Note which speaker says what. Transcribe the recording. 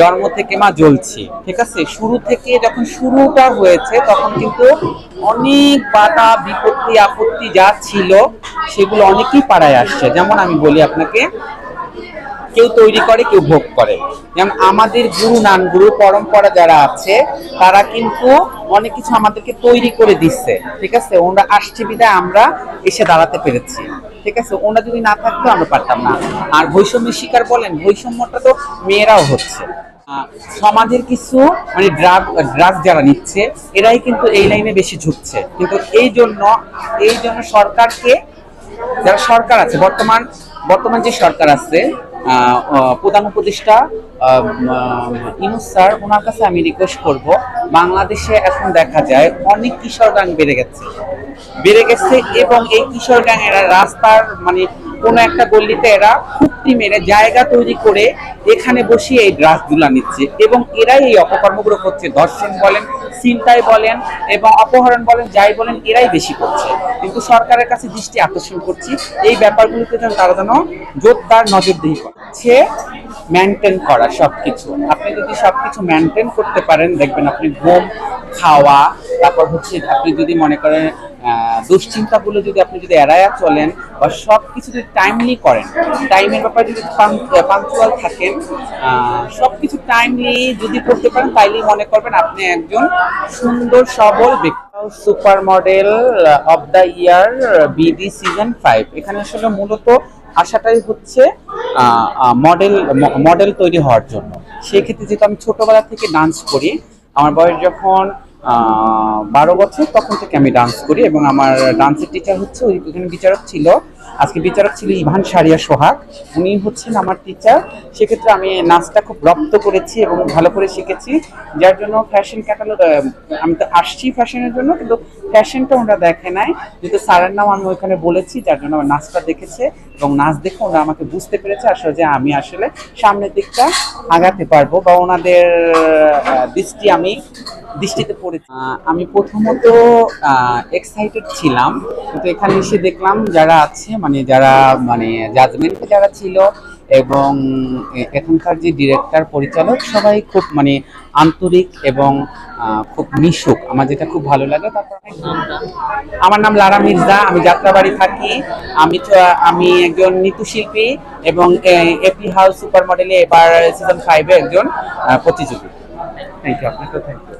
Speaker 1: জন্ম থেকে মা জ্বলছি, ঠিক আছে? শুরু থেকে যখন শুরুটা হয়েছে, তখন কিন্তু অনেক বাধা, বিপত্তি, আপত্তি যা ছিল, সেগুলো অনেকেই পাড়ায় আসছে। যেমন আমি বলি আপনাকে কেউ তৈরি করে, কেউ ভোগ করে। যেমন আমাদের গুরু নান গুরু পরম্পরা যারা আছে, তারা কিন্তু অনেক কিছু আমাদেরকে তৈরি করে দিচ্ছে, ঠিক আছে? ওনারা আসছে আমরা এসে দাঁড়াতে পেরেছি, ঠিক আছে? ওনারা যদি না থাকতো, আমরা পারতাম না। আর বৈষম্যের শিকার বলেন, বৈষম্যটা তো মেয়েরাও হচ্ছে। সমাজের কিছু মানে ড্রাগ ড্রাগ যারা নিচ্ছে, এরাই কিন্তু এই লাইনে বেশি ঝুঁকছে। কিন্তু এই জন্য এই জন্য সরকারকে, যারা সরকার আছে, বর্তমান বর্তমান যে সরকার আছে প্রধান উপদেষ্টা ইনুস স্যার ওনার কাছে আমি রিকোয়েস্ট করব, বাংলাদেশে এখন দেখা যায় অনেক কিশোর গান বেড়ে গেছে। বেড়ে গেছে এবং এই কিশোর গান এরা রাস্তার মানে কোনো একটা গল্লিতে এরা খুঁটি মেরে জায়গা তৈরি করে এখানে বসিয়ে এই ড্রাগগুলা নিচ্ছে। এবং এরাই এই অপকর্মগুলো করছে। ধর্ষণ বলেন চিন্তায় বলেন এবং অপহরণ বলেন, যাই বলেন, এরাই বেশি করছে। কিন্তু সরকারের কাছে দৃষ্টি আকর্ষণ করছি, এই ব্যাপারগুলিতে যেন তারা যেন জোরদার নজরদারি করছে মেনটেন করা সব কিছু আপনি যদি সব কিছু মেনটেন করতে পারেন, দেখবেন আপনি ঘুম, খাওয়া তারপর হচ্ছে আপনি যদি মনে করেন দুশ্চিন্তাগুলো যদি আপনি যদি এড়ায়া চলেন বা সব কিছু যদি টাইমলি করেন টাইমের ব্যাপারে যদি পাঞ্চুয়াল থাকেন সব কিছু টাইমলি যদি করতে পারেন, তাইলেই মনে করবেন আপনি একজন সুন্দর, সবল ব্যক্তি। Super model of the year BD season five এখানে আসলে মূলত আশাটাই হচ্ছে মডেল মডেল তৈরি হওয়ার জন্য। সেক্ষেত্রে যেহেতু আমি ছোটবেলা থেকে ডান্স করি, আমার বয়স যখন বারো বছর, তখন থেকে আমি ডান্স করি এবং আমার ডান্সের টিচার হচ্ছে ওই বিচারক ছিল। আজকে বিচারক ছিল ইভান সারিয়া সোহাগ। উনি হচ্ছেন আমার টিচার সেক্ষেত্রে আমি নাচটা খুব রপ্ত করেছি এবং ভালো করে শিখেছি। যার জন্য ফ্যাশন ক্যাটালগ আমি তো আসছি ফ্যাশনের জন্য, কিন্তু ফ্যাশনটা ওরা দেখে নাই। যেহেতু স্যারের নাম আমি ওইখানে বলেছি, যার জন্য আমার নাচটা দেখেছে এবং নাচ দেখে ওনারা আমাকে বুঝতে পেরেছে আসলে যে আমি আসলে সামনের দিকটা আগাতে পারব বা ওনাদের দৃষ্টি আমি, দৃষ্টিতে পড়েছি। আমি প্রথমত এক্সাইটেড ছিলাম। কিন্তু এখানে এসে দেখলাম যারা আছে মানে যারা মানে জাজমেন্টে যারা ছিল এবং এখানকার যে ডিরেক্টর পরিচালক সবাই খুব মানে আন্তরিক এবং খুব মিশুক। আমার যেটা খুব ভালো লাগে আমার নাম লারা মির্জা, আমি যাত্রাবাড়ি থাকি। আমি আমি একজন নৃত্যশিল্পী এবং এপি হাউস সুপার মডেলে এবার সিজন ফাইভে একজন প্রতিযোগী। থ্যাংক ইউ আপনাকে থ্যাংক ইউ